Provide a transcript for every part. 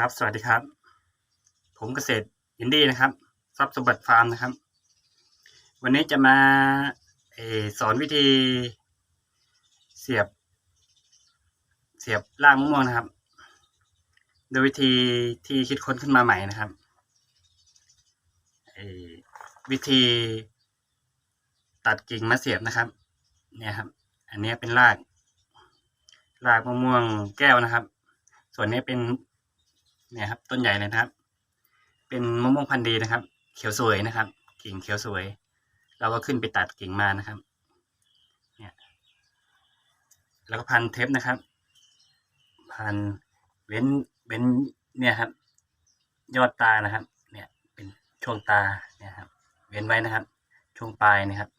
ครับ สวัสดีครับ ผมเกษตรอินดี้นะครับ ทรัพย์สมบัติฟาร์มนะครับ วันนี้จะมาอสอนวิธีเสียบ เสียบรากมะม่วงนะครับ โดยวิธีที่คิดค้นขึ้นมาใหม่นะครับวิธีตัดกิ่งมาเสียบนะครับ เนี่ยครับ อันนี้เป็นราก รากมะม่วงแก้วนะครับ ส่วนนี้เป็น เนี่ยครับ ต้นใหญ่เลยนะครับ เป็นมะม่วงพันธุ์ดีนะครับ เขียวสวยนะครับ กิ่งเขียวสวย เราก็ขึ้นไปตัดกิ่งมานะครับ เนี่ย แล้วก็พันเทปนะครับ พันเว้นเว้นเนี่ยครับ ยอดตานะครับ เนี่ย เป็นช่วงตาเนี่ยครับ เว้นไว้นะครับ ช่วงปลายนะครับ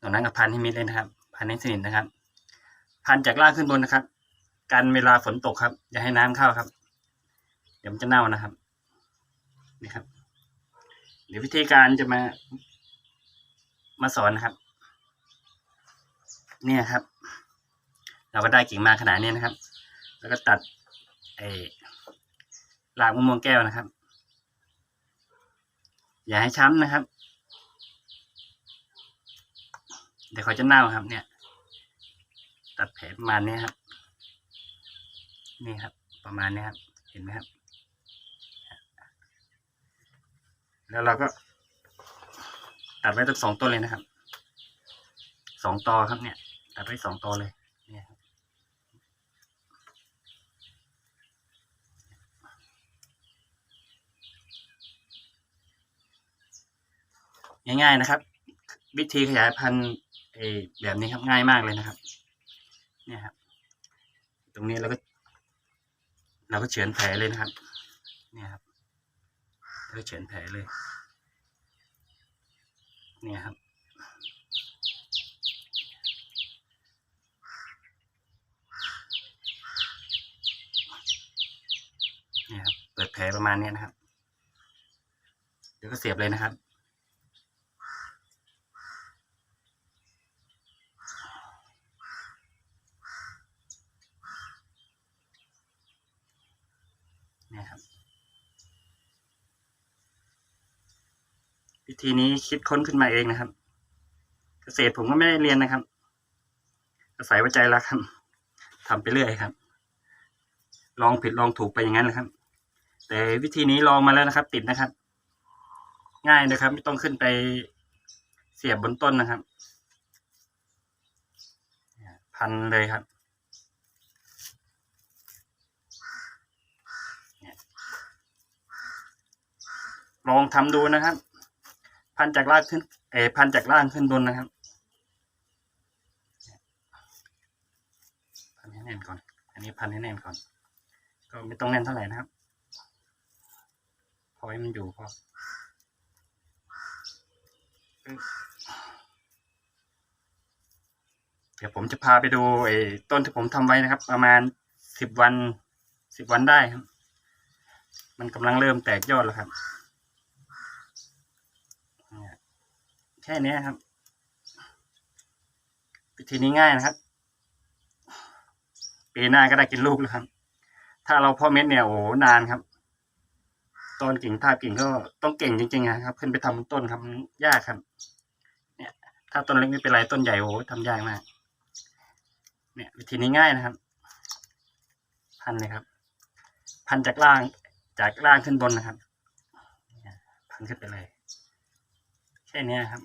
ตรงนั้นก็พันให้มิดเลยนะครับ พันให้สนิทนะครับ พันจากล่างขึ้นบนนะครับ กันเวลาฝนตกครับ อย่าให้น้ำเข้าครับ ดี๋ยวมันจะเน่านะครับนี่ครับ เดี๋ยววิธีการจะมา มาสอนนะครับ เนี่ยครับ เราก็ได้กิ่งมาขนาดนี้นะครับ แล้วก็ตัดไอ้รากมะม่วงแก้วนะครับ อย่าให้ช้ำนะครับ เดี๋ยวเขาจะเน่าครับ เนี่ย ตัดแผลประมาณนี้ครับ นี่ครับ ประมาณนี้ครับ เห็นไหมครับ แล้วเราก็ตัดไว้ทั้งสองต้นเลยนะครับ สองตอครับเนี่ย ตัดไว้สองตอเลยเนี่ยครับง่ายๆนะครับ วิธีขยายพันธุ์แบบนี้ครับง่ายมากเลยนะครับ เนี่ยครับ ตรงนี้เราก็ เราก็เฉือนแผลเลยนะครับ เนี่ยครับ เราก็เฉือนแผลเลย เนี่ยครับ เนี่ยครับ เปิดแผลประมาณนี้นะครับ เดี๋ยวก็เสียบเลยนะครับเนี่ยครับ วิธีนี้คิดค้นขึ้นมาเองนะครับ เกษตรผมก็ไม่ได้เรียนนะครับอาศัยวิจัยรักครับทำไปเรื่อยครับ ลองผิดลองถูกไปอย่างนั้นนะครับ แต่วิธีนี้ลองมาแล้วนะครับ ติดนะครับ ง่ายนะครับ ไม่ต้องขึ้นไปเสียบบนต้นนะครับ พันเลยครับลองทำดูนะครับ พันจากล่างขึ้นเอพันจากล่างขึ้นบนนะครับพันให้แน่นก่อน อันนี้พันให้แน่นก่อน ก็ไม่ต้องแน่นเท่าไหร่นะครับ พอให้มันอยู่พอเดี๋ยวผมจะพาไปดูไอ้ต้นที่ผมทำไว้นะครับ ประมาณสิบวันสิบวันได้ครับ มันกำลังเริ่มแตกยอดแล้วครับ เนี่ย แค่นี้ครับวิธีนี้ง่ายนะครับปีหน้าก็ได้กินลูกแล้วครับ ถ้าเราพ่อเม็ดเนี่ยโอ้โหนานครับต้นกิ่งท่ากิ่งก็ต้องเก่งจริงๆนะครับ ขึ้นไปทำบนต้นครับยากครับ เนี่ย ถ้าต้นเล็กไม่เป็นไรต้นใหญ่โอ้โหทำยากมาก เนี่ย วิธีนี้ง่ายนะครับ พันเลยครับ พันจากล่างจากล่างขึ้นบนนะครับ พันขึ้นไปเลย แค่นี้ครับ